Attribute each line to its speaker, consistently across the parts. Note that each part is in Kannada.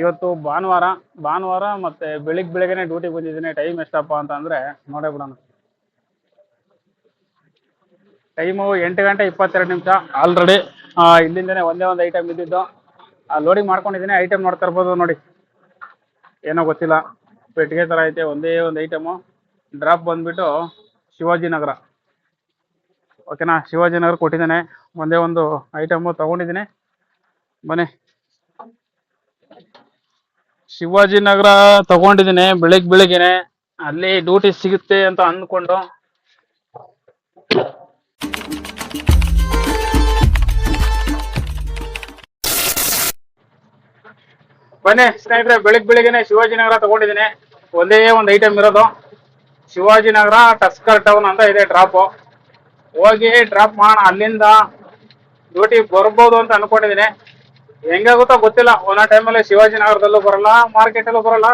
Speaker 1: ಇವತ್ತು ಭಾನುವಾರ ಭಾನುವಾರ ಮತ್ತೆ ಬೆಳಿಗ್ಗೆ ಬೆಳಗ್ಗೆನೆ ಡ್ಯೂಟಿಗೆ ಬಂದಿದ್ದೀನಿ. ಟೈಮ್ ಎಷ್ಟಪ್ಪ ಅಂತ ಅಂದ್ರೆ ನೋಡೇ ಬಿಡೋಣ. ಟೈಮು ಎಂಟು ಗಂಟೆ ಇಪ್ಪತ್ತೆರಡು ನಿಮಿಷ. ಆಲ್ರೆಡಿ ಇಲ್ಲಿಂದನೇ ಒಂದೇ ಒಂದು ಐಟಮ್ ಇದ್ದಿದ್ದು. ಲೋಡಿಂಗ್ ಮಾಡ್ಕೊಂಡಿದ್ದೀನಿ. ಐಟಮ್ ನೋಡ್ತಾ ಇರ್ಬೋದು ನೋಡಿ. ಏನೋ ಗೊತ್ತಿಲ್ಲ. ಪೆಟ್ಟಿಗೆ ಥರ ಐತೆ, ಒಂದೇ ಒಂದು ಐಟಮು ಡ್ರಾಪ್ ಬಂದ್ಬಿಟ್ಟು ಶಿವಾಜಿನಗರ ಓಕೆನಾ ಶಿವಾಜಿನಗರ ಕೊಟ್ಟಿದ್ದಾನೆ. ಒಂದೇ ಒಂದು ಐಟಮು ತಗೊಂಡಿದ್ದೀನಿ. ಬನ್ನಿ. ಶಿವಾಜಿನಗರ ತಗೊಂಡಿದ್ದೀನಿ ಬೆಳಿಗ್ಗೆ ಬೆಳಿಗ್ಗೆನೆ. ಅಲ್ಲಿ ಡ್ಯೂಟಿ ಸಿಗುತ್ತೆ ಅಂತ ಅಂದ್ಕೊಂಡು. ಬನ್ನಿ, ಸ್ನೇಹಿತರೆ ಬೆಳಿಗ್ಗೆ ಬೆಳಿಗ್ಗೆನೆ ಶಿವಾಜಿನಗರ ತಗೊಂಡಿದ್ದೀನಿ. ಒಂದೇ ಒಂದು ಐಟಮ್ ಇರೋದು. ಶಿವಾಜಿನಗರ ಟಸ್ಕರ್ ಟೌನ್ ಅಂತ ಇದೆ ಡ್ರಾಪು ಹೋಗಿ ಡ್ರಾಪ್ ಮಾಡೋಣ ಅಲ್ಲಿಂದ ಡ್ಯೂಟಿ ಬರ್ಬೋದು ಅಂತ ಅನ್ಕೊಂಡಿದ್ದೀನಿ. ಹೆಂಗಾಗುತ್ತೋ ಗೊತ್ತಿಲ್ಲ. ಒನ್ ಟೈಮಲ್ಲಿ ಶಿವಾಜಿನಗರದಲ್ಲೂ ಬರಲ್ಲ ಮಾರ್ಕೆಟಲ್ಲೂ ಬರಲ್ಲ.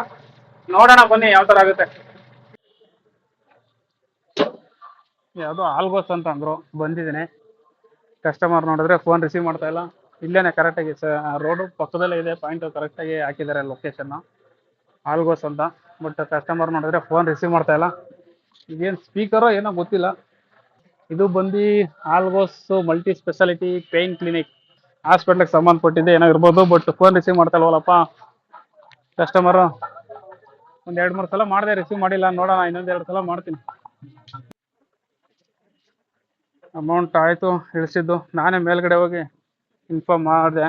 Speaker 1: ನೋಡೋಣ ಬನ್ನಿ ಯಾವ ಥರ ಆಗುತ್ತೆ. ಯಾವುದೋ ಆಲ್ಗೋಸ್ ಅಂತ ಅಂದರು, ಬಂದಿದ್ದೀನಿ. ಕಸ್ಟಮರ್ ನೋಡಿದ್ರೆ ಫೋನ್ ರಿಸೀವ್ ಮಾಡ್ತಾ ಇಲ್ಲ. ಇಲ್ಲೇನೆ ಕರೆಕ್ಟಾಗಿ ಸ ರೋಡು ಪಕ್ಕದಲ್ಲೇ ಇದೆ ಪಾಯಿಂಟು ಕರೆಕ್ಟಾಗಿ ಹಾಕಿದ್ದಾರೆ ಲೊಕೇಶನ್ ಆಲ್ಗೋಸ್ ಅಂತ. ಬಟ್ ಕಸ್ಟಮರ್ ನೋಡಿದ್ರೆ ಫೋನ್ ರಿಸೀವ್ ಮಾಡ್ತಾ ಇಲ್ಲ. ಇದೇನು ಸ್ಪೀಕರೋ ಏನೋ ಗೊತ್ತಿಲ್ಲ. ಇದು ಬಂದು Algos multi speciality pain clinic ಹಾಸ್ಪಿಟ್ಲಿಗೆ ಸಂಬಂಧಪಟ್ಟಿದ್ದೆ ಏನೋ ಇರ್ಬೋದು ಬಟ್ ಫೋನ್ ರಿಸೀವ್ ಮಾಡ್ತಾ ಇಲ್ವಲ್ಲಪ್ಪ ಕಸ್ಟಮರು ಒಂದು ಎರಡು ಮೂರು ಸಲ ಮಾಡಿದೆ ರಿಸೀವ್ ಮಾಡಿಲ್ಲ, ನೋಡೋಣ, ಇನ್ನೊಂದು ಎರಡು ಸಲ ಮಾಡ್ತೀನಿ. ಅಮೌಂಟ್ ಆಯಿತು, ಇಳಿಸಿದ್ದು. ನಾನೇ ಮೇಲ್ಗಡೆ ಹೋಗಿ ಇನ್ಫಾರ್ಮ್ ಮಾಡಿದೆ.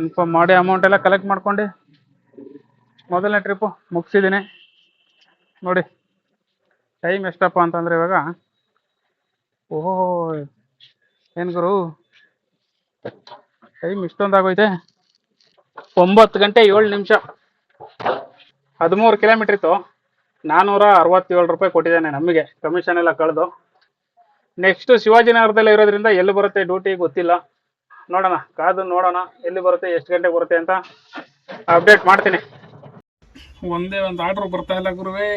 Speaker 1: ಇನ್ಫಾರ್ಮ್ ಮಾಡಿ ಅಮೌಂಟ್ ಎಲ್ಲ ಕಲೆಕ್ಟ್ ಮಾಡ್ಕೊಂಡು ಮೊದಲನೇ ಟ್ರಿಪ್ಪು ಮುಗಿಸಿದ್ದೀನಿ. ನೋಡಿ ಟೈಮ್ ಎಷ್ಟಪ್ಪ ಅಂತಂದರೆ ಇವಾಗ, ಓಹೋ, ಏನು ಗುರು? ಟೈಮ್ ಇಷ್ಟೊಂದಾಗೋಯ್ತೆ ಒಂಬತ್ತು ಗಂಟೆ ಏಳು ನಿಮಿಷ. ಹದಿಮೂರು ಕಿಲೋಮೀಟ್ರ್ ಇತ್ತು. ನಾನ್ನೂರ ಅರವತ್ತೇಳು ರೂಪಾಯಿ ಕೊಟ್ಟಿದ್ದಾನೆ ನಮಗೆ. ಕಮಿಷನ್ ಎಲ್ಲ ಕಳೆದು. ನೆಕ್ಸ್ಟ್ ಶಿವಾಜಿನಗರದಲ್ಲೇ ಇರೋದ್ರಿಂದ ಎಲ್ಲಿ ಬರುತ್ತೆ ಡ್ಯೂಟಿ ಗೊತ್ತಿಲ್ಲ. ನೋಡೋಣ. ಕಾದು ನೋಡೋಣ. ಎಲ್ಲಿ ಬರುತ್ತೆ, ಎಷ್ಟು ಗಂಟೆಗೆ ಬರುತ್ತೆ ಅಂತ ಅಪ್ಡೇಟ್ ಮಾಡ್ತೀನಿ. ಒಂದೇ ಒಂದು ಆರ್ಡ್ರ್ ಬರ್ತಾ ಇಲ್ಲ ಗುರುವೇ.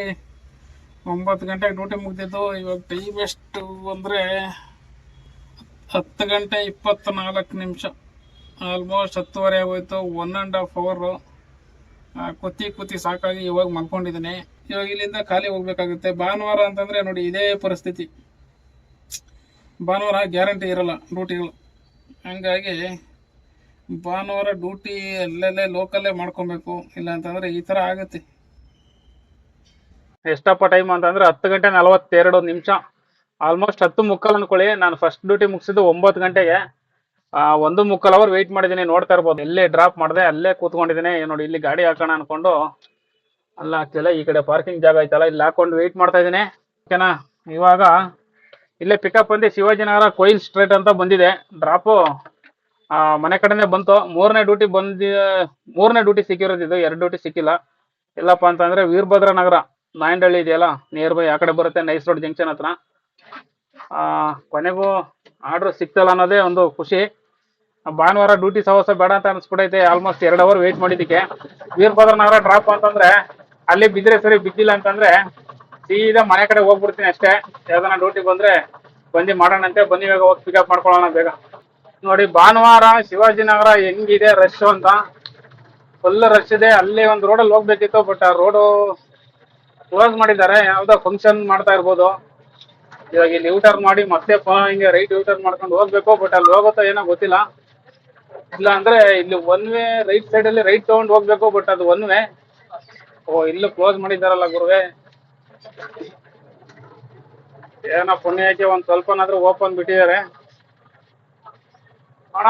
Speaker 1: ಒಂಬತ್ತು ಗಂಟೆಗೆ ಡ್ಯೂಟಿ ಮುಗ್ದಿದ್ದು. ಇವಾಗ ಟೈಮ್ ಎಷ್ಟು ಅಂದರೆ ಹತ್ತು ಗಂಟೆ ಇಪ್ಪತ್ತ ನಾಲ್ಕು ನಿಮಿಷ. ಆಲ್ಮೋಸ್ಟ್ ಹತ್ತುವರೆ ಆಗೋಯ್ತು. ಒನ್ ಆ್ಯಂಡ್ ಹಾಫ್ ಅವರು ಕುತ್ತಿ ಕುತ್ತಿ ಸಾಕಾಗಿ ಇವಾಗ ಮಲ್ಕೊಂಡಿದ್ದೀನಿ. ಇವಾಗ ಇಲ್ಲಿಂದ ಖಾಲಿ ಹೋಗ್ಬೇಕಾಗುತ್ತೆ. ಭಾನುವಾರ ಅಂತಂದರೆ ನೋಡಿ ಇದೇ ಪರಿಸ್ಥಿತಿ. ಭಾನುವಾರ ಗ್ಯಾರಂಟಿ ಇರಲ್ಲ ಡ್ಯೂಟಿಗಳು. ಹಂಗಾಗಿ ಭಾನುವಾರ ಡ್ಯೂಟಿ ಅಲ್ಲಲ್ಲೇ ಲೋಕಲ್ಲೇ ಮಾಡ್ಕೊಬೇಕು. ಇಲ್ಲ ಅಂತಂದರೆ ಈ ಥರ ಆಗುತ್ತೆ. ಎಷ್ಟಪ್ಪ ಟೈಮ್ ಅಂತಂದರೆ ಹತ್ತು ಗಂಟೆ ನಲವತ್ತೆರಡು ನಿಮಿಷ. ಆಲ್ಮೋಸ್ಟ್ ಹತ್ತು ಮುಕ್ಕಾಲು ಅನ್ಕೊಳ್ಳಿ. ನಾನು ಫಸ್ಟ್ ಡ್ಯೂಟಿ ಮುಗಿಸಿದ್ದು ಒಂಬತ್ತು ಗಂಟೆಗೆ. ಒಂದು ಮುಕ್ಕಾಲು ಅವರ್ ವೆಯ್ಟ್ ಮಾಡಿದ್ದೀನಿ, ನೋಡ್ತಾ ಇರ್ಬೋದು. ಎಲ್ಲೇ ಡ್ರಾಪ್ ಮಾಡಿದೆ, ಅಲ್ಲೇ ಕೂತ್ಕೊಂಡಿದ್ದೀನಿ. ನೋಡಿ, ಇಲ್ಲಿ ಗಾಡಿ ಹಾಕೋಣ ಅನ್ಕೊಂಡು. ಅಲ್ಲ ಹಾಕ್ತಿಲ್ಲ ಈ ಕಡೆ ಪಾರ್ಕಿಂಗ್ ಜಾಗ ಐತಲ್ಲ, ಇಲ್ಲಿ ಹಾಕೊಂಡು ವೆಯ್ಟ್ ಮಾಡ್ತಾ ಇದ್ದೀನಿ. ಓಕೆನಾ? ಇವಾಗ ಇಲ್ಲೇ ಪಿಕಪ್ ಬಂದು ಶಿವಾಜಿನಗರ ಕೊಯಿಲ್ ಸ್ಟ್ರೇಟ್ ಅಂತ ಬಂದಿದೆ. ಡ್ರಾಪು ಮನೆ ಕಡೆನೇ ಬಂತು. ಮೂರನೇ ಡ್ಯೂಟಿ ಬಂದಿ, ಮೂರನೇ ಡ್ಯೂಟಿ ಸಿಕ್ಕಿರೋದು ಇದು. ಎರಡು ಡ್ಯೂಟಿ ಸಿಕ್ಕಿಲ್ಲ. ಇಲ್ಲಪ್ಪ ಅಂತಂದ್ರೆ ವೀರಭದ್ರ ನಗರ. ನಾಯಂಡಹಳ್ಳಿ ಇದೆಯಲ್ಲ ನಿಯರ್ ಬೈ ಆ ಕಡೆ ಬರುತ್ತೆ ನೈಸ್ ರೋಡ್ ಜಂಕ್ಷನ್ ಹತ್ರ. ಕೊನೆಗೂ ಆರ್ಡ್ರ್ ಸಿಕ್ತಲ್ಲ ಅನ್ನೋದೇ ಒಂದು ಖುಷಿ. ಭಾನುವಾರ ಡ್ಯೂಟಿ ಸಹವಾಸ ಬೇಡ ಅಂತ ಅನ್ಸ್ಬಿಟ್ಟೈತೆ ಆಲ್ಮೋಸ್ಟ್ ಎರಡು ಅವರ್ ವೇಟ್ ಮಾಡಿದ್ದಕ್ಕೆ. ವೀರಭದ್ರ ನಗರ ಡ್ರಾಪ್ ಅಂತಂದ್ರೆ, ಅಲ್ಲಿ ಬಿದ್ದರೆ ಸರಿ ಬಿದ್ದಿಲ್ಲ ಅಂತಂದ್ರೆ, ಸೀದಾ ಮನೆ ಕಡೆ ಹೋಗ್ಬಿಡ್ತೀನಿ ಅಷ್ಟೇ. ಯಾವ್ದಾನ ಡ್ಯೂಟಿ ಬಂದ್ರೆ ಬಂದು ಮಾಡೋಣಂತೆ, ಬನ್ನಿ ಇವಾಗ ಹೋಗಿ ಪಿಕಪ್ ಮಾಡ್ಕೊಳ್ಳೋಣ ಬೇಗ. ನೋಡಿ, ಭಾನುವಾರ ಶಿವಾಜಿನಗರ ಹೆಂಗಿದೆ ರಶ್ ಅಂತ. ಫುಲ್ ರಶ್ ಇದೆ. ಅಲ್ಲಿ ಒಂದು ರೋಡಲ್ಲಿ ಹೋಗ್ಬೇಕಿತ್ತು ಬಟ್ ಆ ರೋಡು ಕ್ಲೋಸ್ ಮಾಡಿದ್ದಾರೆ. ಯಾವುದೋ ಫಂಕ್ಷನ್ ಮಾಡ್ತಾ ಇರ್ಬೋದು. ಇವಾಗ ಇಲ್ಲಿ ಯೂಟರ್ನ್ ಮಾಡಿ ಮತ್ತೆ ಹಿಂಗೆ ರೈಟ್ ಯೂಟರ್ನ್ ಮಾಡ್ಕೊಂಡು ಹೋಗ್ಬೇಕು ಬಟ್ ಅಲ್ಲಿ ಹೋಗುತ್ತೋ ಏನೋ ಗೊತ್ತಿಲ್ಲ. ಇಲ್ಲ ಅಂದ್ರೆ ಇಲ್ಲಿ ಒನ್ ವೇ ರೈಟ್ ಸೈಡ್ ಅಲ್ಲಿ ರೈಟ್ ತಗೊಂಡು ಹೋಗ್ಬೇಕು ಬಟ್ ಅದು ಒನ್ ವೇ ಓ, ಇಲ್ಲೂ ಕ್ಲೋಸ್ ಮಾಡಿದಾರಲ್ಲ ಗುರುವೆ. ಏನೋ ಪುಣ್ಯಕ್ಕೆ ಒಂದ್ ಸ್ವಲ್ಪನಾದ್ರೂ ಓಪನ್ ಬಿಟ್ಟಿದ್ದಾರೆ. ಅಣ್ಣ.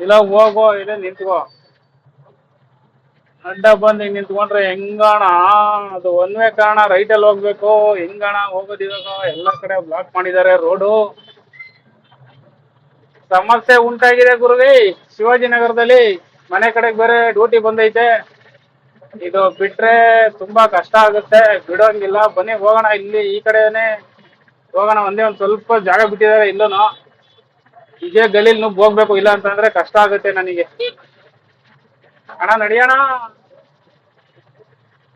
Speaker 1: ಇಲ್ಲ, ಹೋಗೋ ಇದೆ ನಿಂತ್ಕೋ. ಅಡ್ಡ ಬಂದು ಹಿಂಗ್ ನಿಂತ್ಕೊಂಡ್ರೆ ಹೆಂಗಣ? ಅದು ಒನ್ ವೇ ಕಾರಣ ರೈಟಲ್ಲಿ ಹೋಗ್ಬೇಕು. ಹೆಂಗಣ? ಹೋಗೋದು ಇವಾಗ ಎಲ್ಲ ಕಡೆ ಬ್ಲಾಕ್ ಮಾಡಿದ್ದಾರೆ ರೋಡು ಸಮಸ್ಯೆ ಉಂಟಾಗಿದೆ ಗುರುವಿ. ಶಿವಾಜಿನಗರದಲ್ಲಿ ಮನೆ ಕಡೆಗೆ ಬೇರೆ ಡ್ಯೂಟಿ ಬಂದೈತೆ. ಇದು ಬಿಟ್ರೆ ತುಂಬಾ ಕಷ್ಟ ಆಗುತ್ತೆ. ಬಿಡೋಂಗಿಲ್ಲ. ಬನ್ನಿ, ಹೋಗೋಣ. ಇಲ್ಲಿ ಈ ಕಡೆನೆ ಹೋಗೋಣ. ಒಂದೇ ಒಂದು ಸ್ವಲ್ಪ ಜಾಗ ಬಿಟ್ಟಿದ್ದಾರೆ ಇಲ್ಲೂನು. ಇದೇ ಗಲೀಲ್ ನುಗ್ಗಿ ಹೋಗ್ಬೇಕು. ಇಲ್ಲ ಅಂತಂದ್ರೆ ಕಷ್ಟ ಆಗುತ್ತೆ ನನಗೆ. ಅಣ್ಣ ನಡಿಯೋಣ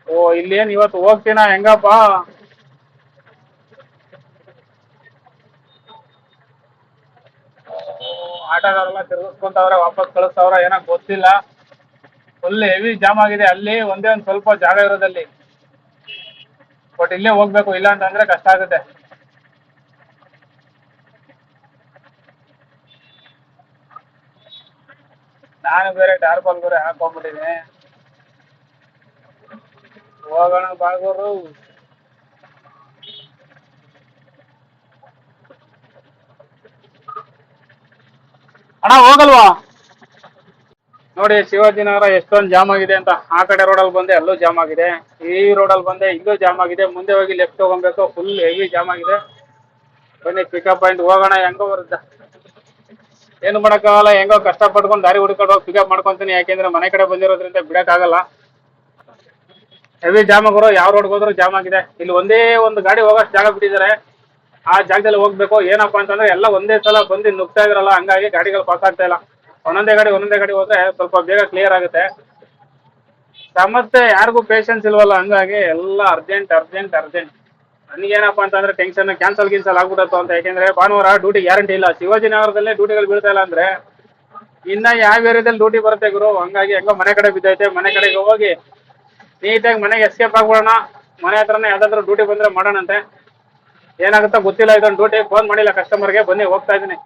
Speaker 1: ಓ, ಇಲ್ಲೇನ್, ಇವತ್ತು ಹೋಗ್ತೀನ? ಹೆಂಗಪ್ಪ? ಆಟಗಾರಲ್ಲ ತಿರ್ಗಿಸ್ಕೊಂತವ್ರೆ, ವಾಪಸ್ ಕಳಿಸ್ತವ್ರ, ಏನೋ ಗೊತ್ತಿಲ್ಲ. ಫುಲ್ ಹೆವಿ ಜಾಮ್ ಆಗಿದೆ, ಅಲ್ಲಿ ಒಂದೇ ಒಂದ್ ಸ್ವಲ್ಪ ಜಾಗ ಇರೋದಲ್ಲಿ. ಬಟ್ ಇಲ್ಲೇ ಹೋಗ್ಬೇಕು, ಇಲ್ಲ ಅಂತಂದ್ರೆ ಕಷ್ಟ ಆಗುತ್ತೆ. ನಾನು ಬೇರೆ ಟಾರ್ಪಲ್ ಬೇರೆ ಹಾಕೊಂಡ್ಬಿಟ್ಟಿದ್ದೀನಿ ಹೋಗೋಣ ಬಾಗೂರು. ಅಣ್ಣ, ಹೋಗಲ್ವಾ? ನೋಡಿ, ಶಿವಾಜಿನಗರ ಎಷ್ಟೊಂದು ಜಾಮ್ ಆಗಿದೆ ಅಂತ. ಆ ಕಡೆ ರೋಡಲ್ಲಿ ಬಂದೆ, ಅಲ್ಲೂ ಜಾಮ್ ಆಗಿದೆ. ಈ ರೋಡಲ್ಲಿ ಬಂದೆ, ಇಲ್ಲೂ ಜಾಮ್ ಆಗಿದೆ. ಮುಂದೆ ಹೋಗಿ ಲೆಫ್ಟ್ ತಗೊಬೇಕು ಫುಲ್ ಹೆವಿ ಜಾಮ್ ಆಗಿದೆ. ಬನ್ನಿ ಪಿಕಪ್ ಪಾಯಿಂಟ್ ಹೋಗೋಣ, ಹೆಂಗೋ ಬರುತ್ತೆ. ಏನು ಮಾಡೋಕ್ಕಾಗಲ್ಲ, ಹೆಂಗೋ ಕಷ್ಟ ಪಡ್ಕೊಂಡು ದಾರಿ ಹುಡ್ಕೊಂಡು ಹೋಗಿ ಪಿಕಪ್ ಮಾಡ್ಕೊಂತೀನಿ, ಯಾಕೆಂದ್ರೆ ಮನೆ ಕಡೆ ಬಂದಿರೋದ್ರಿಂದ ಬಿಡೋಕ್ಕಾಗಲ್ಲ. ಹೆವಿ ಜಾಮ್ ಆಗೋರು, ಯಾವ ರೋಡ್ಗೆ ಹೋದ್ರು ಜಾಮ್ ಆಗಿದೆ. ಇಲ್ಲಿ ಒಂದೇ ಒಂದು ಗಾಡಿ ಹೋಗೋಷ್ಟು ಜಾಗ ಬಿಟ್ಟಿದ್ದಾರೆ. ಆ ಜಾಗದಲ್ಲಿ ಹೋಗ್ಬೇಕು, ಏನಪ್ಪಾ ಅಂತಂದ್ರೆ ಎಲ್ಲ ಒಂದೇ ಸಲ ಬಂದು ನುಗ್ತಾ ಇದ್ರಲ್ಲ ಹಂಗಾಗಿ ಗಾಡಿಗಳು ಪಾಸ್ ಆಗ್ತಾ ಇಲ್ಲ. ಒಂದೊಂದೇ ಗಾಡಿ ಒಂದೊಂದೇ ಗಾಡಿ ಹೋದ್ರೆ ಸ್ವಲ್ಪ ಬೇಗ ಕ್ಲಿಯರ್ ಆಗುತ್ತೆ. ಸಮಸ್ಯೆ ಯಾರಿಗೂ ಪೇಷನ್ಸ್ ಇಲ್ವಲ್ಲ, ಹಂಗಾಗಿ ಎಲ್ಲ ಅರ್ಜೆಂಟ್ ಅರ್ಜೆಂಟ್ ಅರ್ಜೆಂಟ್ ನನಗೇನಪ್ಪ ಅಂತಂದ್ರೆ ಟೆನ್ಷನ್ ಕ್ಯಾನ್ಸಲ್ ಗಿನ್ಸಲ್ ಆಗ್ಬಿಡುತ್ತೋ ಅಂತ. ಯಾಕೆಂದ್ರೆ ಭಾನುವಾರ ಡ್ಯೂಟಿ ಗ್ಯಾರಂಟಿ ಇಲ್ಲ. ಶಿವಾಜಿನಗರದಲ್ಲೇ ಡ್ಯೂಟಿಗಳು ಬೀಳ್ತಾ ಇಲ್ಲ ಅಂದ್ರೆ ಇನ್ನ ಯಾವ ಏರಿಯಾದಲ್ಲಿ ಡ್ಯೂಟಿ ಬರುತ್ತೆ ಗುರು? ಹಂಗಾಗಿ ಹೆಂಗೋ ಮನೆ ಕಡೆ ಬಿದ್ದೈತೆ. ಮನೆ ಕಡೆಗೆ ಹೋಗಿ ನೀಟಾಗಿ ಮನೆಗೆ ಎಸ್ಕೇಪ್ ಆಗ್ಬಿಡೋಣ. ಮನೆ ಹತ್ರನೇ ಯಾವ್ದಾದ್ರು ಡ್ಯೂಟಿ ಬಂದ್ರೆ ಮಾಡೋಣಂತೆ. ಏನಾಗುತ್ತೋ ಗೊತ್ತಿಲ್ಲ ಇದೊಂದು ಡ್ಯೂಟಿ ಫೋನ್ ಮಾಡಿಲ್ಲ ಕಸ್ಟಮರ್ಗೆ ಬನ್ನಿ, ಹೋಗ್ತಾ ಇದ್ದೀನಿ.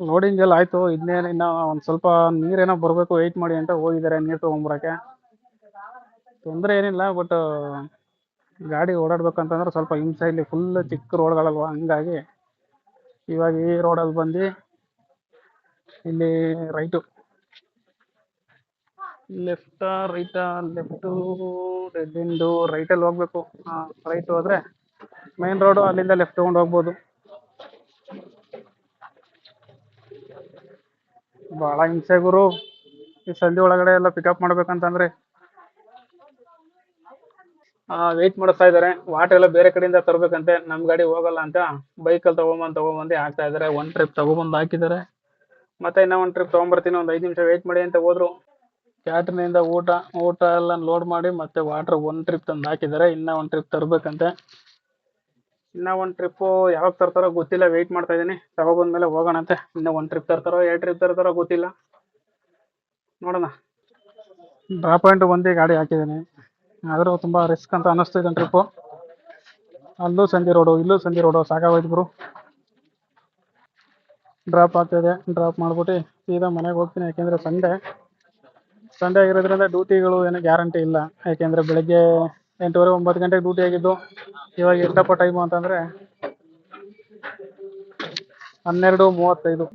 Speaker 1: ನೋಡಿಂಗೆಲ್ಲ ಆಯ್ತು. ಇನ್ನೇನು ಇನ್ನ ಒಂದು ಸ್ವಲ್ಪ ನೀರೇನೋ ಬರಬೇಕು. ವೆಯ್ಟ್ ಮಾಡಿ ಅಂತ ಹೋಗಿದ್ದಾರೆ. ನೀರು ತೊಗೊಂಬರಕ್ಕೆ ತೊಂದರೆ ಏನಿಲ್ಲ ಬಟ್ ಗಾಡಿ ಓಡಾಡ್ಬೇಕಂತಂದ್ರೆ ಸ್ವಲ್ಪ ಹಿಂಸೆ ಇಲ್ಲಿ ಫುಲ್ ಚಿಕ್ಕ ರೋಡ್ಗಳಲ್ವ ಹಂಗಾಗಿ ಇವಾಗ ಈ ರೋಡಲ್ಲಿ ಬಂದು ಇಲ್ಲಿ ರೈಟು ಲೆಫ್ಟ ರೈಟಾ ಲೆಫ್ಟು ಡೆಡ್ ರೈಟಲ್ಲಿ ಹೋಗ್ಬೇಕು. ರೈಟ್ ಹೋದ್ರೆ ಮೇನ್ ರೋಡು ಅಲ್ಲಿಂದ ಲೆಫ್ಟ್ ತೊಗೊಂಡು ಹೋಗ್ಬೋದು. ಭಾಳ ಹಿಂಸೆ ಗುರು. ಈ ಸಂಧಿ ಒಳಗಡೆ ಎಲ್ಲ ಪಿಕಪ್ ಮಾಡ್ಬೇಕಂತಂದ್ರೆ ವೆಯ್ಟ್ ಮಾಡಿಸ್ತಾ ಇದ್ದಾರೆ. ವಾಟರ್ ಎಲ್ಲ ಬೇರೆ ಕಡೆಯಿಂದ ತರಬೇಕಂತೆ. ನಮ್ಮ ಗಾಡಿ ಹೋಗಲ್ಲ ಅಂತ ಬೈಕಲ್ಲಿ ತಗೊಂಬಂದು ತಗೊಂಬಂದು ಹಾಕ್ತಾ ಇದ್ದಾರೆ. ಒನ್ ಟ್ರಿಪ್ ತಗೊಂಬಂದು ಹಾಕಿದ್ದಾರೆ. ಮತ್ತೆ ಇನ್ನೂ ಒಂದು ಟ್ರಿಪ್ ತೊಗೊಂಬರ್ತೀನಿ. ಒಂದು ಐದು ನಿಮಿಷ ವೆಯ್ಟ್ ಮಾಡಿ ಅಂತ ಹೋದ್ರು. ಕ್ಯಾಟ್ರಿನಿಂದ ಊಟ ಊಟ ಎಲ್ಲ ಲೋಡ್ ಮಾಡಿ ಮತ್ತೆ ವಾಟರ್ ಒನ್ ಟ್ರಿಪ್ ತಂದು ಹಾಕಿದ್ದಾರೆ. ಇನ್ನ ಒಂದು ಟ್ರಿಪ್ ತರಬೇಕಂತೆ. ಇನ್ನ ಒಂದು ಟ್ರಿಪ್ಪು ಯಾವಾಗ ತರ್ತಾರೋ ಗೊತ್ತಿಲ್ಲ. ವೆಯ್ಟ್ ಮಾಡ್ತಾ ಇದ್ದೀನಿ. ತಗೊಬಂದ್ಮೇಲೆ ಹೋಗೋಣಂತೆ. ಇನ್ನೂ ಒಂದು ಟ್ರಿಪ್ ತರ್ತಾರೋ, ಎರಡು ಟ್ರಿಪ್ ತರ್ತಾರೋ ಗೊತ್ತಿಲ್ಲ. ನೋಡೋಣ. ಡ್ರಾಪ್ ಪಾಯಿಂಟ್ ಒಂದೇ ಗಾಡಿ ಹಾಕಿದ್ದೀನಿ. ಆದರೂ ತುಂಬ ರಿಸ್ಕ್ ಅಂತ ಅನ್ನಿಸ್ತಿದೆ ಟ್ರಿಪ್ಪು ಅಲ್ಲೂ ಸಂಜೆ ರೋಡು ಇಲ್ಲೂ ಸಂಜೆ ರೋಡು ಸಾಕಾಗೋಯ್ತು ಡ್ರಾಪ್ ಆಗ್ತಿದೆ ಡ್ರಾಪ್ ಮಾಡ್ಬಿಟ್ಟು ಸೀದಾ ಮನೆಗೆ ಹೋಗ್ತೀನಿ, ಯಾಕೆಂದರೆ ಸಂಡೇ ಸಂಡೇ ಆಗಿರೋದ್ರಿಂದ ಡ್ಯೂಟಿಗಳು ಏನೂ ಗ್ಯಾರಂಟಿ ಇಲ್ಲ. ಯಾಕೆಂದರೆ ಬೆಳಗ್ಗೆ ಎಂಟೂವರೆ, ಒಂಬತ್ತು ಗಂಟೆಗೆ ಡ್ಯೂಟಿ ಆಗಿದ್ದು. ಇವಾಗ ಎಷ್ಟಪ್ಪ ಟೈಮು ಅಂತಂದರೆ ಹನ್ನೆರಡು ಮೂವತ್ತೈದು.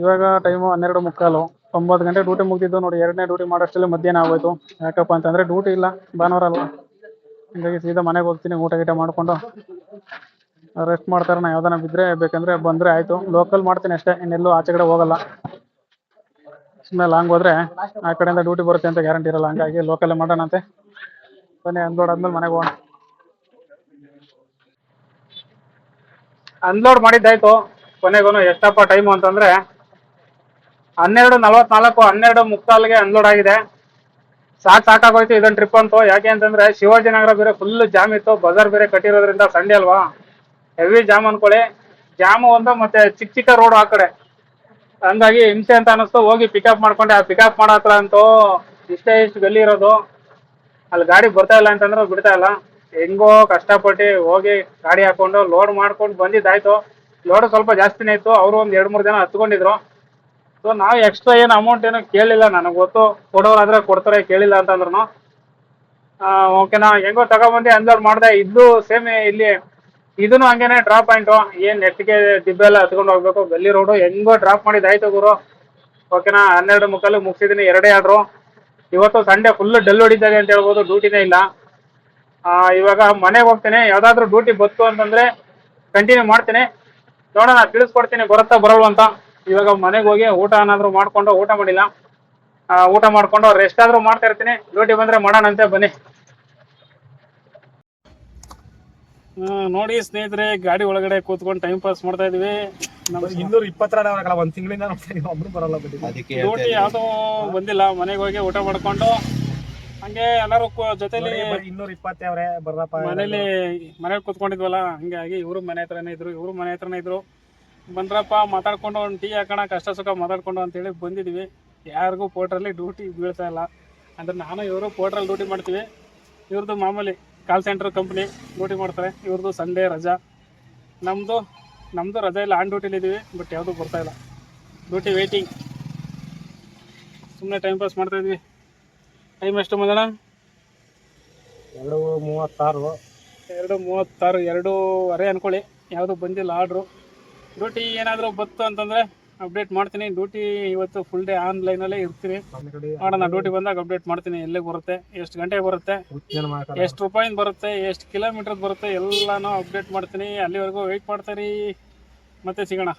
Speaker 1: ಇವಾಗ ಟೈಮು ಹನ್ನೆರಡು ಮುಕ್ಕಾಲು. ಒಂಬತ್ತು ಗಂಟೆ ಡ್ಯೂಟಿ ಮುಗಿದಿದ್ದು ನೋಡಿ, ಎರಡನೇ ಡ್ಯೂಟಿ ಮಾಡೋಷ್ಟರಲ್ಲಿ ಮಧ್ಯಾಹ್ನ ಆಗೋಯ್ತು. ಯಾಕಪ್ಪ ಅಂತಂದರೆ ಡ್ಯೂಟಿ ಇಲ್ಲ, ಭಾನುವಾರ ಅಲ್ವಾ? ಹೀಗಾಗಿ ಸೀದಾ ಮನೆಗೆ ಹೋಗ್ತೀನಿ, ಊಟ ಗೀಟ ಮಾಡಿಕೊಂಡು. ರೆಸ್ಟ್ ಮಾಡ್ತಾರೆ, ನಾ ಯಾವ್ದಾನ ಬಿದ್ರೆ ಬೇಕಂದ್ರೆ ಬಂದ್ರೆ ಆಯ್ತು. ಲೋಕಲ್ ಮಾಡ್ತೀನಿ ಅಷ್ಟೇ, ಇನ್ನೆಲ್ಲೂ ಆಚೆ ಕಡೆ ಹೋಗಲ್ಲ. ಸುಮ್ಮನೆ ಲಾಂಗ್ ಹೋದ್ರೆ ಆ ಕಡೆಯಿಂದ ಡ್ಯೂಟಿ ಬರುತ್ತೆ ಅಂತ ಗ್ಯಾರಂಟಿ ಇರಲ್ಲ, ಹಂಗಾಗಿ ಲೋಕಲ್ಲೇ ಮಾಡೋಣಂತೆ ಬನ್ನಿ ಅನ್ಲೋಡ್ ಆದ್ಮೇಲೆ ಮನೆಗೆ ಹೋಗೋಣ. ಅನ್ಲೋಡ್ ಮಾಡಿದ್ದಾಯ್ತು. ಕೊನೆಗೂ ಎಷ್ಟಪ್ಪ ಟೈಮು ಅಂತಂದ್ರೆ ಹನ್ನೆರಡು ನಲವತ್ನಾಲ್ಕು, ಹನ್ನೆರಡು ಮುಕ್ಕಾಲ್ಗೆ ಅನ್ಲೋಡ್ ಆಗಿದೆ. ಸಾಕ್ ಸಾಕಾಗೋಯ್ತು ಇದೊಂದು ಟ್ರಿಪ್ ಅಂತೂ. ಯಾಕೆ ಅಂತಂದ್ರೆ ಶಿವಾಜಿನಗರ ಬೇರೆ ಫುಲ್ ಜಾಮ್ ಇತ್ತು. ಬಜಾರ್ ಬೇರೆ ಕಟ್ಟಿರೋದ್ರಿಂದ ಸಂಡೆ ಅಲ್ವಾ? ಹೆವಿ ಜಾಮ್ ಅನ್ಕೊಳ್ಳಿ. ಜಾಮು ಒಂದು ಮತ್ತೆ ಚಿಕ್ಕ ಚಿಕ್ಕ ರೋಡ್ ಆ ಕಡೆ. ಹಂಗಾಗಿ ಹಿಂಸೆ ಅಂತ ಅನಿಸ್ತು. ಹೋಗಿ ಪಿಕಪ್ ಮಾಡ್ಕೊಂಡೆ. ಆ ಪಿಕಪ್ ಮಾಡೋ ಹತ್ರ ಅಂತೂ ಇಷ್ಟೇ ಇಷ್ಟು ಗಲ್ಲಿ ಇರೋದು. ಅಲ್ಲಿ ಗಾಡಿ ಬರ್ತಾ ಇಲ್ಲ ಅಂತಂದ್ರೆ ಬಿಡ್ತಾ ಇಲ್ಲ. ಹೆಂಗೋ ಕಷ್ಟಪಟ್ಟು ಹೋಗಿ ಗಾಡಿ ಹಾಕೊಂಡು ಲೋಡ್ ಮಾಡ್ಕೊಂಡು ಬಂದಿದ್ದಾಯ್ತು. ಲೋಡ್ ಸ್ವಲ್ಪ ಜಾಸ್ತಿನೇ ಇತ್ತು. ಅವರು ಒಂದು ಎರಡು ಮೂರು ಜನ ಹತ್ಕೊಂಡಿದ್ರು. ಸೊ ನಾವು ಎಕ್ಸ್ಟ್ರಾ ಏನು ಅಮೌಂಟ್ ಏನೋ ಕೇಳಿಲ್ಲ. ನನಗೆ ಗೊತ್ತು. ಕೊಡೋರಾದ್ರೆ ಕೊಡ್ತಾರೆ, ಕೇಳಿಲ್ಲ ಅಂತಂದ್ರು ಓಕೆನಾ ಹೆಂಗೋ ತಗೊಂಬಂದು ಅನ್ಲೋಡ್ ಮಾಡಿದೆ. ಇದು ಸೇಮ್ ಇಲ್ಲಿ ಇದನ್ನು ಹಂಗೇನೆ ಡ್ರಾಪ್ ಪಾಯಿಂಟು ಏನು ನೆಟ್ಗೆ ದಿಬ್ಬ ಎಲ್ಲ ಹತ್ಕೊಂಡು ಹೋಗ್ಬೇಕು. ಗಲ್ಲಿ ರೋಡು ಹೆಂಗೋ ಡ್ರಾಪ್ ಮಾಡಿದ್ದಾಯ್ತು ಗುರು. ಓಕೆನಾ ಹನ್ನೆರಡು ಮುಕ್ಕಾಲು ಮುಗಿಸಿದ್ದೀನಿ ಎರಡೇ ಆರ್ಡ್ರು ಇವತ್ತು ಸಂಡೆ ಫುಲ್ ಡಲ್ ಹೊಡಿತಾರೆ ಅಂತ ಹೇಳ್ಬೋದು. ಡ್ಯೂಟಿನೇ ಇಲ್ಲ. ಇವಾಗ ಮನೆಗೆ ಹೋಗ್ತೇನೆ. ಯಾವುದಾದ್ರೂ ಡ್ಯೂಟಿ ಬತ್ತು ಅಂತಂದರೆ ಕಂಟಿನ್ಯೂ ಮಾಡ್ತೀನಿ. ನೋಡೋಣ, ತಿಳಿಸ್ಕೊಡ್ತೀನಿ. ಬರುತ್ತಾ ಅಂತ. ಇವಾಗ ಮನೆಗೆ ಹೋಗಿ ಊಟ ಏನಾದ್ರು ಮಾಡ್ಕೊಂಡು ಊಟ ಮಾಡಿಲ್ಲ. ಊಟ ಮಾಡ್ಕೊಂಡು ರೆಸ್ಟ್ ಆದ್ರೂ ಮಾಡ್ತಾ ಇರ್ತೀನಿ. ಡ್ಯೂಟಿ ಬಂದ್ರೆ ಮಾಡೋಣಂತೆ ಬನ್ನಿ. ನೋಡಿ ಸ್ನೇಹಿತರೆ ಗಾಡಿ ಒಳಗಡೆ ಕೂತ್ಕೊಂಡು ಟೈಮ್ ಪಾಸ್ ಮಾಡ್ತಾ ಇದೀವಿ
Speaker 2: ಇನ್ನೂರ ಇಪ್ಪತ್ತೆರಡು ಆಗಲ್ಲ ಒಂದ್ ತಿಂಗಳಿಂದ ನೋಡ್ತಾ ಇದೀವಿ ಒಬ್ರು ಬರಲ್ಲ
Speaker 1: ಡ್ಯೂಟಿ ಯಾವ್ದೋ ಬಂದಿಲ್ಲ ಮನೆಗೆ ಹೋಗಿ ಊಟ ಮಾಡ್ಕೊಂಡು. ಹಂಗೆ ಎಲ್ಲರೂ ಜೊತೆಲಿ
Speaker 2: ಇನ್ನೂರ ಇಪ್ಪತ್ತೇವ್ರೆ ಬರ್ರಪ್ಪ.
Speaker 1: ಮನೇಲಿ ಮನೇಲಿ ಕೂತ್ಕೊಂಡಿದ್ವಲ್ಲ ಹಂಗಾಗಿ ಇವರು ಮನೆ ಹತ್ರನೇ ಇದ್ರು ಇವರು ಮನೆ ಹತ್ರನೇ ಇದ್ರು. ಬಂದ್ರಪ್ಪ ಮಾತಾಡ್ಕೊಂಡು ಒಂದು ಟೀ ಹಾಕೋಣ ಕಷ್ಟ ಸುಖ ಮಾತಾಡ್ಕೊಂಡು ಅಂತೇಳಿ ಬಂದಿದ್ವಿ. ಯಾರಿಗೂ ಪೋಟ್ರಲ್ಲಿ ಡ್ಯೂಟಿ ಬೀಳ್ತಾ ಇಲ್ಲ. ಅಂದ್ರೆ ನಾನು ಇವರು ಪೋಟ್ರಲ್ಲಿ ಡ್ಯೂಟಿ ಮಾಡ್ತೀವಿ. ಇವ್ರದ್ದು ಮಾಮೂಲಿ ಕಾಲ್ ಸೆಂಟರ್ ಕಂಪ್ನಿ ಡ್ಯೂಟಿ ಮಾಡ್ತಾರೆ. ಇವ್ರದ್ದು ಸಂಡೇ ರಜಾ. ನಮ್ಮದು ನಮ್ಮದು ರಜಾ ಇಲ್ಲ ಆನ್ ಡ್ಯೂಟಿಲಿ ಇದ್ದೀವಿ ಬಟ್ ಯಾವುದೂ ಬರ್ತಾ ಇಲ್ಲ. ಡ್ಯೂಟಿ ವೇಟಿಂಗ್ ಸುಮ್ಮನೆ ಟೈಮ್ ಪಾಸ್ ಮಾಡ್ತಾ ಇದ್ವಿ. ಟೈಮ್ ಎಷ್ಟು ಮಂದಣ
Speaker 2: ಎರಡು ಮೂವತ್ತಾರು.
Speaker 1: ಎರಡು ಮೂವತ್ತಾರು ಎರಡೂವರೆ ಅನ್ಕೊಳ್ಳಿ. ಯಾವುದು ಬಂದಿಲ್ಲ ಆರ್ಡ್ರು ಡ್ಯೂಟಿ ಏನಾದರೂ ಬತ್ತು ಅಂತಂದರೆ ಅಪ್ಡೇಟ್ ಮಾಡ್ತೀನಿ. ಡ್ಯೂಟಿ ಇವತ್ತು ಫುಲ್ ಡೇ ಆನ್ಲೈನಲ್ಲೇ ಇರ್ತೀನಿ. ಮಾಡೋಣ ಡ್ಯೂಟಿ ಬಂದಾಗ ಅಪ್ಡೇಟ್ ಮಾಡ್ತೀನಿ. ಎಲ್ಲಿಗೆ ಬರುತ್ತೆ, ಎಷ್ಟು ಗಂಟೆ ಬರುತ್ತೆ, ಎಷ್ಟು ರೂಪಾಯಿಂದ ಬರುತ್ತೆ, ಎಷ್ಟು ಕಿಲೋಮೀಟರ್ ಬರುತ್ತೆ, ಎಲ್ಲಾನು ಅಪ್ಡೇಟ್ ಮಾಡ್ತೀನಿ. ಅಲ್ಲಿವರೆಗೂ ವೆಯ್ಟ್ ಮಾಡ್ತಾರೀ ಮತ್ತೆ ಸಿಗೋಣ.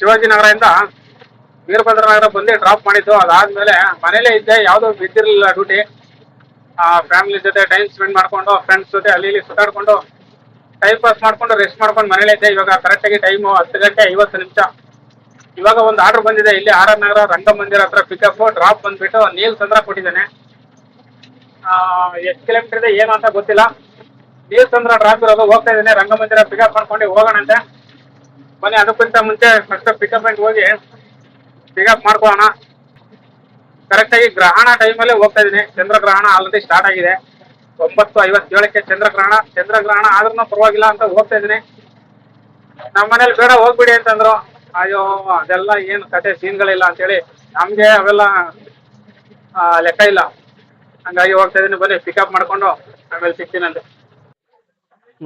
Speaker 1: ಶಿವಾಜಿನಗರದಿಂದ ವೀರಭದ್ರ ನಗರ ಬಂದು ಡ್ರಾಪ್ ಮಾಡಿದ್ದು. ಅದಾದ್ಮೇಲೆ ಮನೇಲೇ ಇದ್ದೆ, ಯಾವುದೋ ಬಿದ್ದಿರಲಿಲ್ಲ ಡ್ಯೂಟಿ ಆ ಫ್ಯಾಮಿಲಿ ಜೊತೆ ಟೈಮ್ ಸ್ಪೆಂಡ್ ಮಾಡ್ಕೊಂಡು ಫ್ರೆಂಡ್ಸ್ ಜೊತೆ ಅಲ್ಲಿ ಇಲ್ಲಿ ಸುತ್ತಾಡ್ಕೊಂಡು ಟೈಮ್ ಪಾಸ್ ಮಾಡ್ಕೊಂಡು ರೆಸ್ಟ್ ಮಾಡ್ಕೊಂಡು ಮನೇಲೇ ಇದ್ದೆ. ಇವಾಗ ಕರೆಕ್ಟಾಗಿ ಟೈಮು ಹತ್ತು ಗಂಟೆ ಐವತ್ತು ನಿಮಿಷ. ಇವಾಗ ಒಂದು ಆರ್ಡರ್ ಬಂದಿದೆ. ಇಲ್ಲಿ ಆರ್ ಆರ್ ನಗರ, ರಂಗಮಂದಿರ ಹತ್ರ ಪಿಕಪ್ ಡ್ರಾಪ್ ಬಂದ್ಬಿಟ್ಟು ನೀಲ್ ಚಂದ್ರ ಕೊಟ್ಟಿದ್ದಾನೆ. ಎಷ್ಟು ಕಿಲೋಮೀಟರ್ ಇದೆ, ಏನು ಅಂತ ಗೊತ್ತಿಲ್ಲ. ನೀಲ್ ಚಂದ್ರ ಡ್ರಾಪ್ ಇರೋದು ಹೋಗ್ತಾ ಇದ್ದೇನೆ. ರಂಗಮಂದಿರ ಪಿಕಪ್ ಮಾಡ್ಕೊಂಡು ಹೋಗೋಣಂತೆ. ಬನ್ನಿ ಅದಕ್ಕಿಂತ ಮುಂಚೆ ಫಸ್ಟ್ ಪಿಕಪ್ ಅಂಡ್ ಹೋಗಿ ಪಿಕಪ್ ಮಾಡ್ಕೊಳ್ಳೋಣ. ಕರೆಕ್ಟಾಗಿ ಗ್ರಹಣ ಟೈಮಲ್ಲೇ ಹೋಗ್ತಾ ಇದ್ದೀನಿ. ಚಂದ್ರಗ್ರಹಣ ಆಲ್ರೆಡಿ ಸ್ಟಾರ್ಟ್ ಆಗಿದೆ. ಒಂಬತ್ತು ಐವತ್ತೇಳಕ್ಕೆ ಚಂದ್ರಗ್ರಹಣ ಚಂದ್ರಗ್ರಹಣ ಆದ್ರೂ ಪರವಾಗಿಲ್ಲ ಅಂತ ಹೋಗ್ತಾ ಇದ್ದೀನಿ. ನಮ್ಮ ಮನೇಲಿ ಬೇಡ, ಹೋಗ್ಬಿಡಿ ಅಂತಂದ್ರು. ಅಯ್ಯೋ, ಅದೆಲ್ಲ ಏನು ಕತೆ, ಸೀನ್ಗಳಿಲ್ಲ ಅಂತೇಳಿ ನಮಗೆ ಅವೆಲ್ಲ ಲೆಕ್ಕ ಇಲ್ಲ. ಹಂಗಾಗಿ ಹೋಗ್ತಾ ಇದ್ದೀನಿ. ಬನ್ನಿ ಪಿಕಪ್ ಮಾಡ್ಕೊಂಡು ಆಮೇಲೆ ಸಿಗ್ತೀನಂತೆ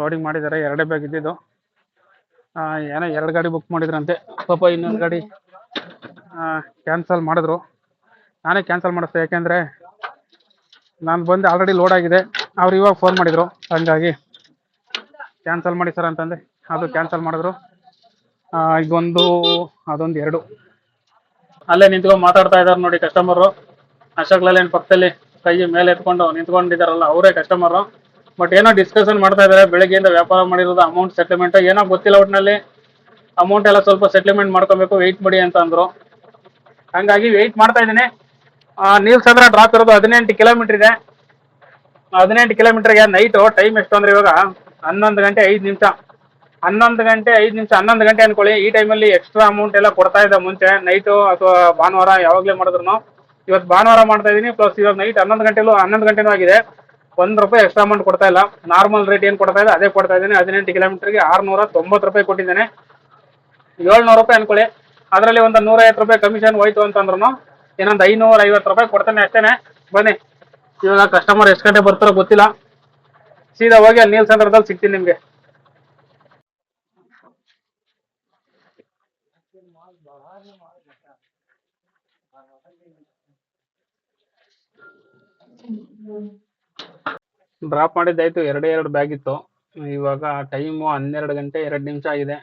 Speaker 1: ಲೋಡಿಂಗ್ ಮಾಡಿದ್ದಾರೆ, ಎರಡೇ ಬ್ಯಾಗ್ ಇದ್ದಿದ್ದು. ಏನೋ ಎರಡು ಗಾಡಿ ಬುಕ್ ಮಾಡಿದ್ರಂತೆ. ಪಾಪ ಇನ್ನೊಂದು ಗಾಡಿ ಕ್ಯಾನ್ಸಲ್ ಮಾಡಿದ್ರು. ನಾನೇ ಕ್ಯಾನ್ಸಲ್ ಮಾಡಿಸ್ದೆ. ಯಾಕೆಂದರೆ ನಾನು ಬಂದು ಆಲ್ರೆಡಿ ಲೋಡ್ ಆಗಿದೆ. ಅವ್ರು ಇವಾಗ ಫೋನ್ ಮಾಡಿದರು. ಹಂಗಾಗಿ ಕ್ಯಾನ್ಸಲ್ ಮಾಡಿ ಸರ್ ಅಂತಂದೆ. ಅದು ಕ್ಯಾನ್ಸಲ್ ಮಾಡಿದ್ರು. ಇದೊಂದು, ಅದೊಂದು ಎರಡು. ಅಲ್ಲೇ ನಿಂತ್ಕೊಂಡು ಮಾತಾಡ್ತಾ ಇದ್ದಾರೆ ನೋಡಿ ಕಸ್ಟಮರು ಅಶೋಕ್ ಲೇನ್ ಪಕ್ಕದಲ್ಲಿ ಕೈ ಮೇಲೆ ಎತ್ಕೊಂಡು ನಿಂತ್ಕೊಂಡಿದ್ದಾರಲ್ಲ ಅವರೇ ಕಸ್ಟಮರು ಬಟ್ ಏನೋ ಡಿಸ್ಕಷನ್ ಮಾಡ್ತಾ ಇದ್ದಾರೆ ಬೆಳಗ್ಗೆಯಿಂದ ವ್ಯಾಪಾರ ಮಾಡಿರೋದು ಅಮೌಂಟ್ ಸೆಟ್ಲ್ಮೆಂಟ್ ಏನೋ ಗೊತ್ತಿಲ್ಲ ಒಟ್ಟಿನಲ್ಲಿ ಅಮೌಂಟ್ ಎಲ್ಲ ಸ್ವಲ್ಪ ಸೆಟ್ಲ್ಮೆಂಟ್ ಮಾಡ್ಕೊಬೇಕು ವೆಯ್ಟ್ ಮಾಡಿ ಅಂತ ಅಂದ್ರು. ಹಂಗಾಗಿ ವೆಯ್ಟ್ ಮಾಡ್ತಾ ಇದ್ದೀನಿ. ನೀಲ್ಸ್ ಹತ್ರ ಡ್ರಾಪ್ ಇರೋದು ಹದಿನೆಂಟು ಕಿಲೋಮೀಟರ್ ಇದೆ. ಹದಿನೆಂಟು ಕಿಲೋಮೀಟರ್ಗೆ ನೈಟು ಟೈಮ್ ಎಷ್ಟು ಅಂದ್ರೆ ಇವಾಗ ಹನ್ನೊಂದು ಗಂಟೆ ಐದು ನಿಮಿಷ. ಹನ್ನೊಂದು ಗಂಟೆ ಐದು ನಿಮಿಷ, ಹನ್ನೊಂದು ಗಂಟೆ ಅನ್ಕೊಳ್ಳಿ. ಈ ಟೈಮಲ್ಲಿ ಎಕ್ಸ್ಟ್ರಾ ಅಮೌಂಟ್ ಎಲ್ಲ ಕೊಡ್ತಾ ಇದ್ದೆ ಮುಂಚೆ ನೈಟು ಅಥವಾ ಭಾನುವಾರ ಯಾವಾಗಲೇ ಮಾಡಿದ್ರು ಇವತ್ತು ಭಾನುವಾರ ಮಾಡ್ತಾ ಇದ್ದೀನಿ ಪ್ಲಸ್ ಇವಾಗ ನೈಟ್ ಹನ್ನೊಂದು ಗಂಟೆಲೂ, ಹನ್ನೊಂದು ಗಂಟೆನೂ ಆಗಿದೆ. ಒಂದು ರೂಪಾಯಿ ಎಕ್ಸ್ಟ್ರಾ ಅಮೌಂಟ್ ಕೊಡ್ತಾ ಇಲ್ಲ. ನಾರ್ಮಲ್ ರೇಟ್ ಏನು ಕೊಡ್ತಾ ಇದೆ, ಅದೇ ಕೊಡ್ತಾ ಇದ್ದೇನೆ. ಹದಿನೆಂಟು ಕಿಲೋಮೀಟರ್ಗೆ ಆರ್ನೂರ ತೊಂಬತ್ತು ರೂಪಾಯಿ ಕೊಟ್ಟಿದ್ದೇನೆ. ಏಳ್ನೂರು ರೂಪಾಯಿ ಅನ್ಕೊಳ್ಳಿ. ಅದರಲ್ಲಿ ಒಂದು ನೂರೈವತ್ತು ರೂಪಾಯಿ ಕಮಿಷನ್ ಹೋಯ್ತು ಅಂತಂದ್ರು ಇನ್ನೊಂದು ಐನೂರ ಐವತ್ತು ರೂಪಾಯಿ ಕೊಡ್ತೇನೆ ಅಷ್ಟೇನೆ. ಬನ್ನಿ. ಇವಾಗ ಕಸ್ಟಮರ್ ಎಷ್ಟು ಗಂಟೆ ಬರ್ತಾರೋ ಗೊತ್ತಿಲ್ಲ. ಸೀದಾ ಹೋಗಿ ಅಲ್ಲಿ ನೀಲ್ ಸಂದರ್ಭದಲ್ಲಿ ಸಿಗ್ತೀನಿ ನಿಮಗೆ. ಡ್ರಾಪ್ ಮಾಡಿದ್ದಾಯಿತು, ಎರಡೇ ಎರಡು ಬ್ಯಾಗ್ ಇತ್ತು. ಇವಾಗ ಟೈಮು ಹನ್ನೆರಡು ಗಂಟೆ ಎರಡು ನಿಮಿಷ ಆಗಿದೆ.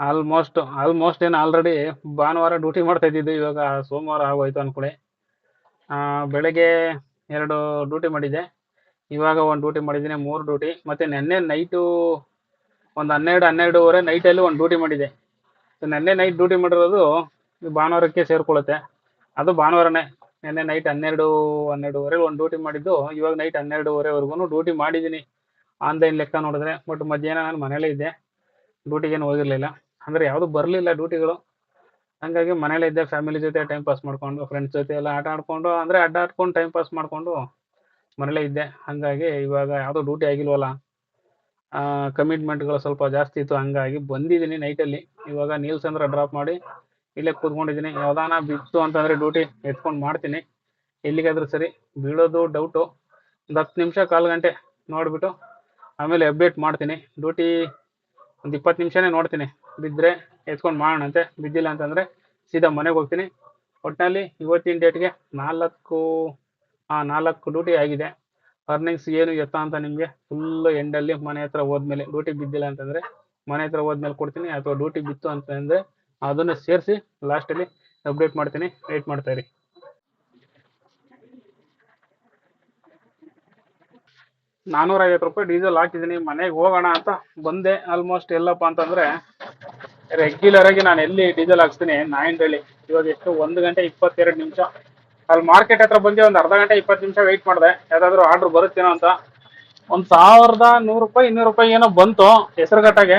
Speaker 1: ಆಲ್ಮೋಸ್ಟ್ ಆಲ್ಮೋಸ್ಟ್ ಏನು ಆಲ್ರೆಡಿ ಭಾನುವಾರ ಡ್ಯೂಟಿ ಮಾಡ್ತಾ ಇದ್ದಿದ್ದು, ಇವಾಗ ಸೋಮವಾರ ಆಗೋಯ್ತು ಅಂದ್ಕೊಳ್ಳಿ ಬೆಳಗ್ಗೆ ಎರಡು ಡ್ಯೂಟಿ ಮಾಡಿದ್ದೆ. ಇವಾಗ ಒಂದು ಡ್ಯೂಟಿ ಮಾಡಿದ್ದೀನಿ, ಮೂರು ಡ್ಯೂಟಿ ಮತ್ತು ನೆನ್ನೆ ನೈಟು ಒಂದು ಹನ್ನೆರಡು, ಹನ್ನೆರಡೂವರೆ ನೈಟಲ್ಲಿ ಒಂದು ಡ್ಯೂಟಿ ಮಾಡಿದೆ ಸೊ ನೆನ್ನೆ ನೈಟ್ ಡ್ಯೂಟಿ ಮಾಡಿರೋದು ಭಾನುವಾರಕ್ಕೆ ಸೇರಿಕೊಳ್ಳುತ್ತೆ. ಅದು ಭಾನುವಾರನೇ. ನೆನ್ನೆ ನೈಟ್ ಹನ್ನೆರಡು ಹನ್ನೆರಡುವರೆ ಒಂದು ಡ್ಯೂಟಿ ಮಾಡಿದ್ದು. ಇವಾಗ ನೈಟ್ ಹನ್ನೆರಡುವರೆವರೆಗೂ ಡ್ಯೂಟಿ ಮಾಡಿದ್ದೀನಿ. ಆನ್ಲೈನ್ ಲೆಕ್ಕ ನೋಡಿದ್ರೆ. ಬಟ್ ಮಧ್ಯಾಹ್ನ ನಾನು ಮನೇಲೇ ಇದ್ದೆ. ಡ್ಯೂಟಿಗೇನು ಹೋಗಿರಲಿಲ್ಲ. ಅಂದರೆ ಯಾವುದು ಬರಲಿಲ್ಲ ಡ್ಯೂಟಿಗಳು ಹಂಗಾಗಿ ಮನೇಲೇ ಇದ್ದೆ. ಫ್ಯಾಮಿಲಿ ಜೊತೆ ಟೈಮ್ ಪಾಸ್ ಮಾಡ್ಕೊಂಡು ಫ್ರೆಂಡ್ಸ್ ಜೊತೆ ಎಲ್ಲ ಆಟ ಆಡ್ಕೊಂಡು, ಅಂದರೆ ಅಡ್ಡಾಡ್ಕೊಂಡು ಟೈಮ್ ಪಾಸ್ ಮಾಡಿಕೊಂಡು ಮನೇಲೇ ಇದ್ದೆ. ಹಾಗಾಗಿ ಇವಾಗ ಯಾವುದೋ ಡ್ಯೂಟಿ ಆಗಿಲ್ವಲ್ಲ. ಕಮಿಟ್ಮೆಂಟ್ಗಳು ಸ್ವಲ್ಪ ಜಾಸ್ತಿ ಇತ್ತು. ಹಂಗಾಗಿ ಬಂದಿದ್ದೀನಿ ನೈಟಲ್ಲಿ ಇವಾಗ ನೀಲ್ಸಂದ್ರ ಡ್ರಾಪ್ ಮಾಡಿ ಇಲ್ಲೇ ಕೂತ್ಕೊಂಡಿದ್ದೀನಿ. ಯಾವ್ದಾನ ಬಿತ್ತು ಅಂತಂದ್ರೆ ಡ್ಯೂಟಿ ಎತ್ಕೊಂಡು ಮಾಡ್ತೀನಿ. ಎಲ್ಲಿಗಾದ್ರೂ ಸರಿ ಬೀಳೋದು ಡೌಟು ಒಂದು ಹತ್ತು ನಿಮಿಷ ಕಾಲು ಗಂಟೆ ನೋಡಿಬಿಟ್ಟು ಆಮೇಲೆ ಅಪ್ಡೇಟ್ ಮಾಡ್ತೀನಿ. ಡ್ಯೂಟಿ ಒಂದು ಇಪ್ಪತ್ತು ನಿಮಿಷನೇ ನೋಡ್ತೀನಿ. ಬಿದ್ದರೆ ಎತ್ಕೊಂಡು ಮಾಡೋಣಂತೆ. ಬಿದ್ದಿಲ್ಲ ಅಂತಂದರೆ ಸೀದಾ ಮನೆಗೆ ಹೋಗ್ತೀನಿ. ಒಟ್ಟಿನಲ್ಲಿ ಇವತ್ತಿನ ಡೇಟ್ಗೆ ನಾಲ್ಕು ನಾಲ್ಕು ಡ್ಯೂಟಿ ಆಗಿದೆ. ಅರ್ನಿಂಗ್ಸ್ ಏನು ಎತ್ತ ಅಂತ ನಿಮಗೆ ಫುಲ್ಲು ಎಂಡಲ್ಲಿ ಮನೆ ಹತ್ರ ಹೋದ್ಮೇಲೆ ಡ್ಯೂಟಿ ಬಿದ್ದಿಲ್ಲ ಅಂತಂದರೆ ಮನೆ ಹತ್ರ ಹೋದ್ಮೇಲೆ ಕೊಡ್ತೀನಿ. ಅಥವಾ ಡ್ಯೂಟಿ ಬಿತ್ತು ಅಂತಂದರೆ ಅದನ್ನ ಸೇರಿಸಿ ಲಾಸ್ಟ್ ಅಲ್ಲಿ ಅಪ್ಡೇಟ್ ಮಾಡ್ತೀನಿ ವೇಟ್ ಮಾಡ್ತಾ ಇರಿ. ನಾನೂರ ಐವತ್ತು ರೂಪಾಯಿ ಡೀಸೆಲ್ ಹಾಕಿದ್ದೀನಿ, ಮನೆಗೆ ಹೋಗೋಣ ಅಂತ ಬಂದೆ. ಆಲ್ಮೋಸ್ಟ್ ಎಲ್ಲಪ್ಪ ಅಂತಂದ್ರೆ ರೆಗ್ಯುಲರ್ ಆಗಿ ನಾನು ಎಲ್ಲಿ ಡೀಸೆಲ್ ಹಾಕ್ಸ್ತೀನಿ ಹೇಳಿ ಇವಾಗ ಎಷ್ಟು? ಒಂದು ಗಂಟೆ ಇಪ್ಪತ್ತೆರಡು ನಿಮಿಷ. ಅಲ್ಲಿ ಮಾರ್ಕೆಟ್ ಹತ್ರ ಬಂದು, ಒಂದು ಅರ್ಧ ಗಂಟೆ ಇಪ್ಪತ್ತು ನಿಮಿಷ ವೆಯ್ಟ್ ಮಾಡಿದೆ. ಯಾವ್ದಾದ್ರು ಆರ್ಡರ್ ಬರುತ್ತೇನೋ ಅಂತ. ಒಂದು ಸಾವಿರದ ನೂರು ರೂಪಾಯಿ, ಇನ್ನೂರು ರೂಪಾಯಿ ಏನೋ ಬಂತು, ಹೆಸರುಗಟ್ಟಾಗೆ.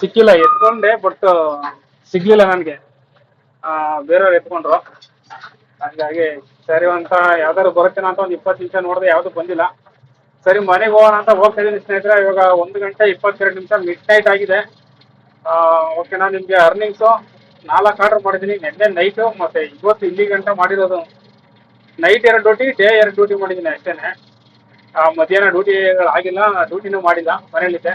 Speaker 1: ಸಿಕ್ಕಿಲ್ಲ ಎತ್ಕೊಂಡೆ ಬಟ್ ಸಿಗ್ಲಿಲ್ಲ ನನಗೆ. ಬೇರೆಯವ್ರು ಎತ್ಕೊಂಡ್ರು. ಹಂಗಾಗಿ ಸರಿ ಅಂತ ಯಾವ್ದಾದ್ರು ಬರುತ್ತೇನೋ ಅಂತ ಒಂದು ಇಪ್ಪತ್ತು ನಿಮಿಷ ನೋಡಿದೆ ಯಾವುದು ಬಂದಿಲ್ಲ. ಸರಿ ಮನೆಗೆ ಹೋಗೋಣ ಅಂತ ಹೋಗ್ತಾ ಇದ್ದೀನಿ ಸ್ನೇಹಿತರೆ. ಇವಾಗ ಒಂದು ಗಂಟೆ ಇಪ್ಪತ್ತೆರಡು ನಿಮಿಷ ಮಿಡ್ ನೈಟ್ ಆಗಿದೆ ಓಕೆನಾ ನಿಮಗೆ ಅರ್ನಿಂಗ್ಸು ನಾಲ್ಕು ಆರ್ಡರ್ ಮಾಡಿದ್ದೀನಿ ನಿನ್ನೆ ನೈಟು ಮತ್ತೆ ಇವತ್ತು ಇಲ್ಲಿ ಗಂಟೆ ಮಾಡಿರೋದು. ನೈಟ್ ಎರಡು ಡ್ಯೂಟಿ ಡೇ ಎರಡು ಡ್ಯೂಟಿ ಮಾಡಿದ್ದೀನಿ ಅಷ್ಟೇನೆ. ಆ, ಮಧ್ಯಾಹ್ನ ಡ್ಯೂಟಿ ಆಗಿಲ್ಲ ಡ್ಯೂಟಿನೂ ಮಾಡಿಲ್ಲ ಮನೇಲಿದ್ದೆ.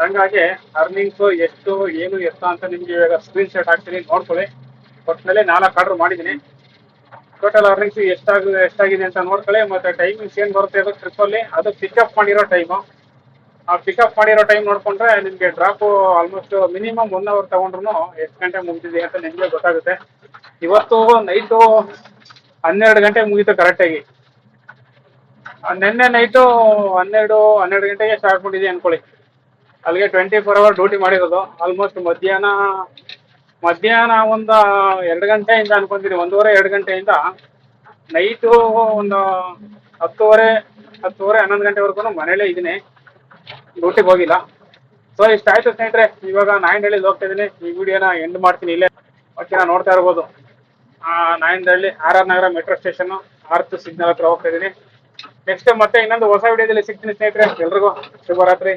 Speaker 1: ಹಂಗಾಗಿ ಅರ್ನಿಂಗ್ಸು ಎಷ್ಟು, ಏನು ಎತ್ತ ಅಂತ ನಿಮಗೆ ಇವಾಗ ಸ್ಕ್ರೀನ್ ಶಾಟ್ ಹಾಕ್ತೀನಿ, ನೋಡ್ಕೊಳ್ಳಿ. ಒಟ್ಟಿನಲ್ಲಿ ನಾಲ್ಕು ಆರ್ಡರ್ ಮಾಡಿದ್ದೀನಿ. ಟೋಟಲ್ ಅರ್ನಿಂಗ್ಸ್ ಎಷ್ಟಾಗ, ಎಷ್ಟಾಗಿದೆ ಅಂತ ನೋಡ್ಕೊಳ್ಳಿ, ಮತ್ತೆ ಟೈಮಿಂಗ್ಸ್ ಏನು ಬರುತ್ತೆ ಅದು ಟ್ರಿಪ್ಪಲ್ಲಿ ಅದು ಪಿಕಪ್ ಮಾಡಿರೋ ಟೈಮು ಆ ಪಿಕಪ್ ಮಾಡಿರೋ ಟೈಮ್ ನೋಡಿಕೊಂಡ್ರೆ ನಿಮಗೆ drop almost minimum one hour ತೊಗೊಂಡ್ರು ಎಷ್ಟು ಗಂಟೆ ಮುಗಿದಿದೆ ಅಂತ ನಿಮಗೆ ಗೊತ್ತಾಗುತ್ತೆ. ಇವತ್ತು ನೈಟು ಹನ್ನೆರಡು ಗಂಟೆ ಮುಗೀತು ಕರೆಕ್ಟಾಗಿ ನಿನ್ನೆ ನೈಟು ಹನ್ನೆರಡು ಹನ್ನೆರಡು ಗಂಟೆಗೆ ಸ್ಟಾರ್ಟ್ ಮಾಡಿದೆ ಅನ್ಕೊಳ್ಳಿ. ಅಲ್ಲಿಗೆ ಟ್ವೆಂಟಿ ಫೋರ್ ಅವರ್ ಡ್ಯೂಟಿ ಮಾಡಿರೋದು. ಆಲ್ಮೋಸ್ಟ್ ಮಧ್ಯಾಹ್ನ ಮಧ್ಯಾಹ್ನ ಒಂದು ಎರಡು ಗಂಟೆಯಿಂದ ಅನ್ಕೊಂತೀನಿ, ಒಂದೂವರೆ, ಎರಡು ಗಂಟೆಯಿಂದ. ನೈಟು ಒಂದು ಹತ್ತುವರೆ ಹತ್ತುವರೆ, ಹನ್ನೊಂದು ಗಂಟೆವರೆಗೂ ಮನೇಲೇ ಇದ್ದೀನಿ. ಡ್ಯೂಟಿಗೆ ಹೋಗಿಲ್ಲ. ಸೊ ಇಷ್ಟಾಯ್ತು ಸ್ನೇಹಿತರೆ, ಇವಾಗ ನಾಯಂಡಹಳ್ಳಿಲಿ ಹೋಗ್ತಾ ಇದ್ದೀನಿ. ಈ ವಿಡಿಯೋನ ಎಂಡ್ ಮಾಡ್ತೀನಿ ಇಲ್ಲೇ. ಓಕೆನಾ ನೋಡ್ತಾ ಇರ್ಬೋದು. Nayandahalli R R Nagar metro station earth signal ಹತ್ರ ಹೋಗ್ತಾ ಇದ್ದೀನಿ. ನೆಕ್ಸ್ಟ್ ಮತ್ತೆ ಇನ್ನೊಂದು ಹೊಸ ವಿಡಿಯೋದಲ್ಲಿ ಸಿಗ್ತೀನಿ ಸ್ನೇಹಿತರೆ. ಎಲ್ರಿಗೂ ಶುಭರಾತ್ರಿ.